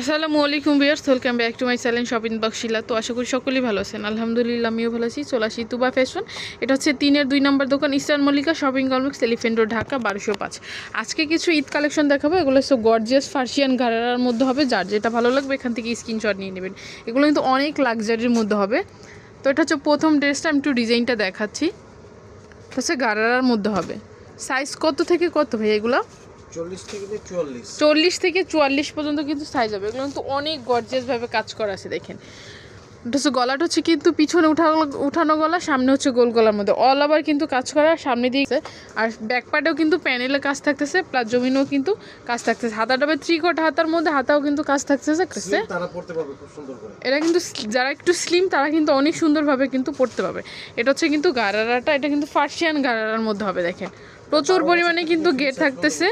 আসসালামু আলাইকুম বিয়ার্স welcome back to my channel shopping বক্সিলা তো আশা করি সকলেই ভালো আছেন। আলহামদুলিল্লাহ, আমিও ভালো আছি। চলে আসি তুবা ফ্যাশন এটা হচ্ছে তিনের দুই নম্বর দোকান eastern Mallika shopping complex elephant road Dhaka বারোশো পাঁচ। আজকে কিছু ঈদ কালেকশন দেখাবো। এগুলো হচ্ছে গর্জিয়াস ফার্সিয়ান ঘাড়ার মধ্যে হবে। যার যেটা ভালো লাগবে, এখান থেকে স্ক্রিনশট নিয়ে নেবেন। এগুলো কিন্তু অনেক লাক্সারির মধ্যে হবে। তো এটা হচ্ছে প্রথম ড্রেসটা, আমি একটু ডিজাইনটা দেখাচ্ছি। হচ্ছে গারারার মধ্যে হবে। সাইজ কত থেকে কত ভাই এগুলো? চল্লিশ থেকে চুয়াল্লিশ। পর্যন্ত কিন্তু সাইজ হবে। এগুলো কিন্তু অনেক গর্জিয়াসভাবে কাজ করা আছে দেখেন। হচ্ছে গলাটা হচ্ছে কিন্তু পিছনে উঠা উঠানো গলা সামনে হচ্ছে গোল গলার মধ্যে। অল ওভার কিন্তু কাজ করা সামনে দিয়ে আর ব্যাক পার্টেও কিন্তু প্যানেলে কাজ থাকতেছে প্লাস জমিনেও কিন্তু কাজ থাকতেছে। হাতাটা থ্রি কোট হাতার মধ্যে হাতাও কিন্তু কাজ থাকতেছে এরা কিন্তু যারা একটু স্লিম তারা কিন্তু অনেক সুন্দরভাবে কিন্তু পড়তে পারবে। এটা হচ্ছে কিন্তু গারারাটা এটা কিন্তু ফার্সিয়ান গারারার মধ্যে হবে দেখেন। প্রচুর পরিমাণে কিন্তু গেট থাকতেছে।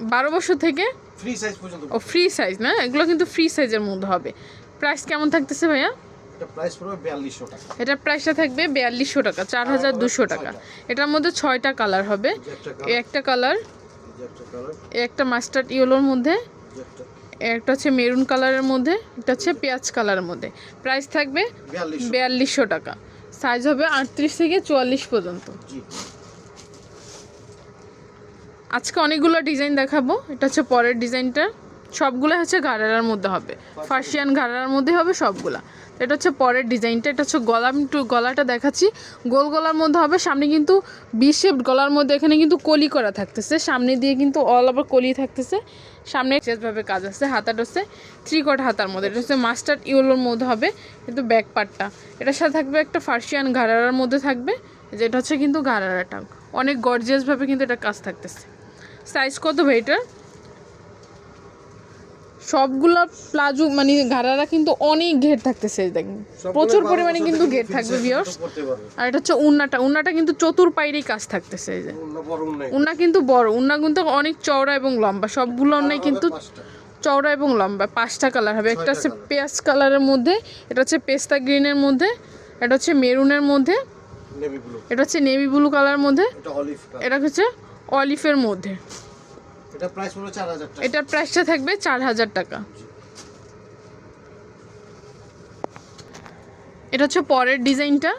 বারো বছর থেকে? ফ্রি সাইজ পর্যন্ত ও ফ্রি সাইজ না? এগুলো কিন্তু ফ্রি সাইজের মধ্যে হবে। প্রাইস কেমন থাকতেছে ভাইয়া? এটা প্রাইসটা থাকবে বিয়াল্লিশশো টাকা চার হাজার দুশো টাকা। এটার মধ্যে ছয়টা কালার হবে। একটা কালার একটা মাস্টার্ড ইয়েলোর মধ্যে একটা। হচ্ছে মেরুন কালারের মধ্যে একটা হচ্ছে পেঁয়াজ কালারের মধ্যে। প্রাইস থাকবে বিয়াল্লিশশো। টাকা। সাইজ হবে আটত্রিশ থেকে চুয়াল্লিশ পর্যন্ত। আজকে অনেকগুলো ডিজাইন দেখাবো। এটা হচ্ছে পরের ডিজাইনটা। সবগুলো হচ্ছে ঘাড়ার মধ্যে হবে। ফার্সিয়ান ঘাড়ার মধ্যে হবে সবগুলা। এটা হচ্ছে পরের ডিজাইনটা। এটা হচ্ছে গলা একটু গলাটা দেখাচ্ছি। গোল গলার মধ্যে হবে, সামনে কিন্তু বি শেপ গলার মধ্যে এখানে কিন্তু কলি করা থাকতেছে। সামনে দিয়ে কিন্তু অল ওভার কলি থাকতেছে। সামনে ভাবে কাজ আছে, হাতাটা হচ্ছে থ্রি কট হাতার মধ্যে। এটা হচ্ছে মাস্টার ইউলোর মধ্যে হবে, কিন্তু ব্যাক পার্টটা। এটার সাথে থাকবে একটা ফার্সিয়ান ঘাড়ার মধ্যে থাকবে, যেটা হচ্ছে কিন্তু ঘাড়ারাটা অনেক গর্জিয়াসভাবে কিন্তু এটা কাজ থাকতেছে। সাইজ কত ভাই এটার? সবগুলা প্লাজো মানে ঘাড়ারা কিন্তু অনেক ঘের থাকতেছে দেখেন। প্রচুর পরিমাণে কিন্তু ঘের থাকবে পারবে। আর এটা হচ্ছে উন্নাটা উন্নাটা কিন্তু চতুর পাইরেই কাজ থাকতেছে এই যে। উন্না কিন্তু বড় উন্না কিন্তু অনেক চওড়া এবং লম্বা সবগুলো অন্যায় কিন্তু চওড়া এবং লম্বা পাঁচটা কালার হবে। একটা হচ্ছে পেঁয়াজ কালারের মধ্যে এটা হচ্ছে পেস্তা গ্রিনের মধ্যে এটা হচ্ছে মেরুনের মধ্যে এটা হচ্ছে নেভি ব্লু কালার মধ্যে এটা এটা হচ্ছে অলিফের মধ্যে। এটা প্রাইস চার হাজার টাকা। এটার প্রাইসটা থাকবে চার হাজার টাকা। এটা হচ্ছে পরের ডিজাইনটা।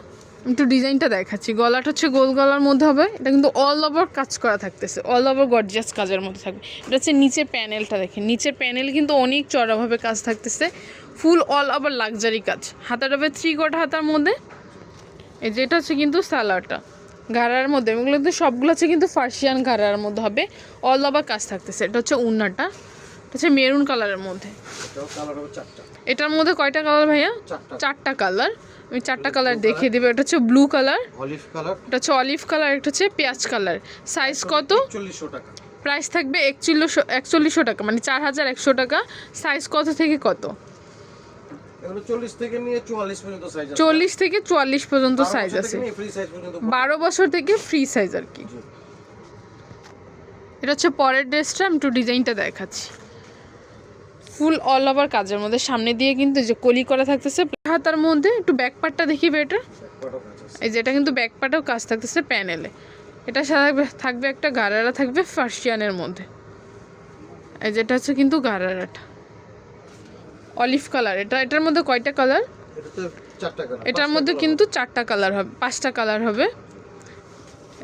একটু ডিজাইনটা দেখাচ্ছি। গলাটা হচ্ছে গোল গলার মধ্যে হবে। এটা কিন্তু অল ওভার কাজ করা থাকতেছে। অল ওভার গর্জিয়াস কাজের মধ্যে থাকবে। এটা হচ্ছে নিচের প্যানেলটা দেখেন। নিচের প্যানেল কিন্তু অনেক চড়াভাবে কাজ থাকতেছে। ফুল অল ওভার লাক্সারি কাজ। হাতাটা হবে থ্রি কোটা হাতার মধ্যে। এই যেটা হচ্ছে কিন্তু সালাডটা ঘাড়ার মধ্যে। এগুলো কিন্তু সবগুলো হচ্ছে কিন্তু ফার্সিয়ান ঘাড়ার মধ্যে হবে। অল ওভার কাজ থাকতেছে। এটা হচ্ছে উন্নাটা। এটা হচ্ছে মেরুন কালারের মধ্যে। এটার মধ্যে কয়টা কালার ভাইয়া? চারটা। কালার আমি চারটা কালার দেখিয়ে দেবো। এটা হচ্ছে ব্লু কালার অলিভ কালার এটা হচ্ছে অলিভ কালার একটা হচ্ছে পেঁয়াজ কালার সাইজ কত? চল্লিশশো টাকা। প্রাইস থাকবে একচল্লিশশো একচল্লিশশো টাকা। মানে চার হাজার একশো টাকা। সাইজ কত থেকে কত? এগুলো চল্লিশ থেকে নিয়ে চুয়াল্লিশ পর্যন্ত সাইজ আছে। চল্লিশ থেকে চুয়াল্লিশ পর্যন্ত সাইজ আছে। ফ্রি সাইজ পর্যন্ত বারো বছর থেকে ফ্রি সাইজ আর কি। এটা হচ্ছে পরের ড্রেসটা আমি একটু ডিজাইনটা দেখাচ্ছি। ফুল অল ওভার কাজের মধ্যে। সামনে দিয়ে কিন্তু যে কলি করা থাকতেছে হাতার মধ্যে। একটু ব্যাক পার্টটা দেখি বেটার এই যেটা কিন্তু ব্যাক পার্টেও কাজ থাকতেছে প্যানেলে এটা থাকবে থাকবে একটা গারারা থাকবে ফার্সিয়ানের মধ্যে। এই যেটা হচ্ছে কিন্তু গারারাটা। Olive colour. এটা এটার মধ্যে কয়টা কালার? এটার মধ্যে কিন্তু চারটা কালার হবে পাঁচটা কালার হবে।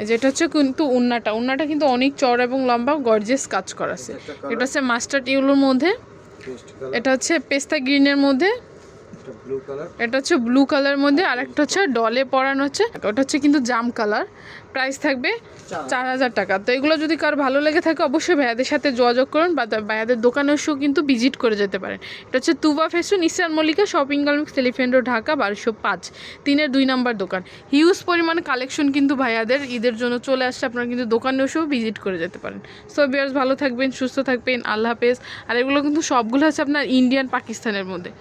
এই যেটা হচ্ছে কিন্তু উন্নাটা। উন্নাটা কিন্তু অনেক চড় এবং লম্বা গর্জেস কাজ করা আছে এটা হচ্ছে মাস্টার্ড ইউলোর মধ্যে। এটা হচ্ছে পেস্তা গ্রিনের মধ্যে। এটা হচ্ছে ব্লু কালার মধ্যে আর একটা হচ্ছে ডলে পরানো হচ্ছে। ওটা হচ্ছে কিন্তু জাম কালার প্রাইস থাকবে চার। হাজার। টাকা। তো এগুলো যদি কার ভালো লেগে থাকে অবশ্যই ভাইয়াদের সাথে যোগাযোগ করুন বা ভাইয়াদের দোকানে এসেও কিন্তু ভিজিট করে যেতে পারেন। এটা হচ্ছে Tuba fashion eastern Mallika shopping complex elephant road Dhaka বারোশো পাঁচ। তিনের দুই নাম্বার দোকান। হিউজ পরিমাণ কালেকশন কিন্তু ভাইয়াদের। ঈদের জন্য চলে আসছে আপনারা কিন্তু দোকানে এসেও ভিজিট করে যেতে পারেন। সো বিয়ার্স ভালো থাকবেন সুস্থ থাকবেন আল্লাহ হাফেজ। আর এগুলো কিন্তু সবগুলো হচ্ছে আপনার ইন্ডিয়ান পাকিস্তানের মধ্যে।